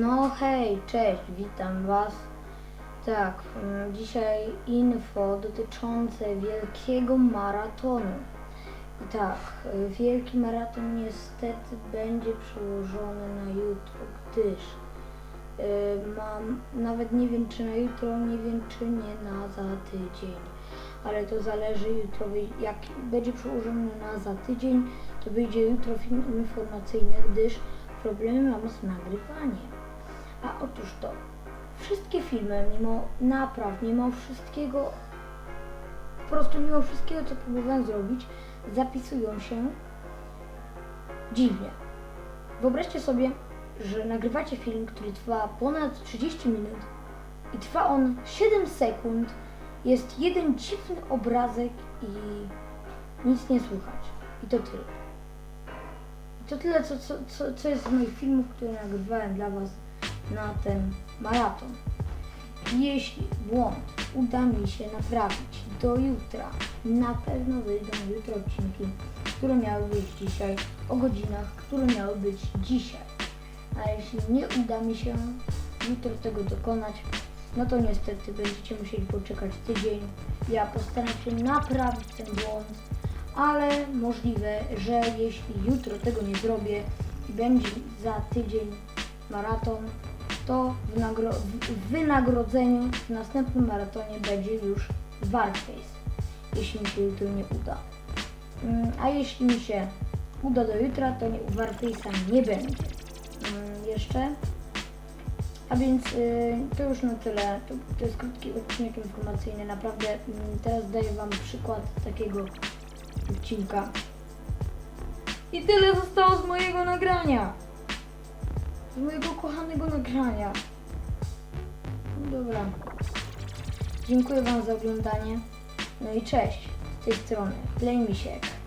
No hej, cześć, witam Was. Tak, mm, dzisiaj info dotyczące wielkiego maratonu. Tak, wielki maraton niestety będzie przełożony na jutro, gdyż y, mam, nawet nie wiem czy na jutro, nie wiem czy nie na za tydzień. Ale to zależy jutro, jak będzie przełożony na za tydzień, to wyjdzie jutro film informacyjny, gdyż problemy mam z nagrywaniem. A otóż to, wszystkie filmy, mimo napraw, mimo wszystkiego, po prostu mimo wszystkiego, co próbowałem zrobić, zapisują się dziwnie. Wyobraźcie sobie, że nagrywacie film, który trwa ponad 30 minut i trwa on 7 sekund, jest jeden dziwny obrazek i nic nie słychać. I to tyle. I to tyle, co, co, co, co jest z moich filmów, które nagrywałem dla Was na ten maraton. Jeśli błąd uda mi się naprawić do jutra, na pewno wyjdą jutro odcinki, które miały być dzisiaj, o godzinach, które miały być dzisiaj. A jeśli nie uda mi się jutro tego dokonać, no to niestety będziecie musieli poczekać tydzień. Ja postaram się naprawić ten błąd, ale możliwe, że jeśli jutro tego nie zrobię będzie za tydzień maraton, to w, nagro- w- w wynagrodzeniu w następnym maratonie będzie już Warface, jeśli mi się jutro nie uda. Mm, A jeśli mi się uda do jutra, to nie, Warface'a nie będzie. Mm, Jeszcze. A więc y, to już na tyle. To, to jest krótki odcinek informacyjny. Naprawdę mm, teraz daję Wam przykład takiego odcinka. I tyle zostało z mojego nagrania. Z mojego kochanego nagrania. No dobra. Dziękuję Wam za oglądanie. No i cześć. Z tej strony Play Misiek.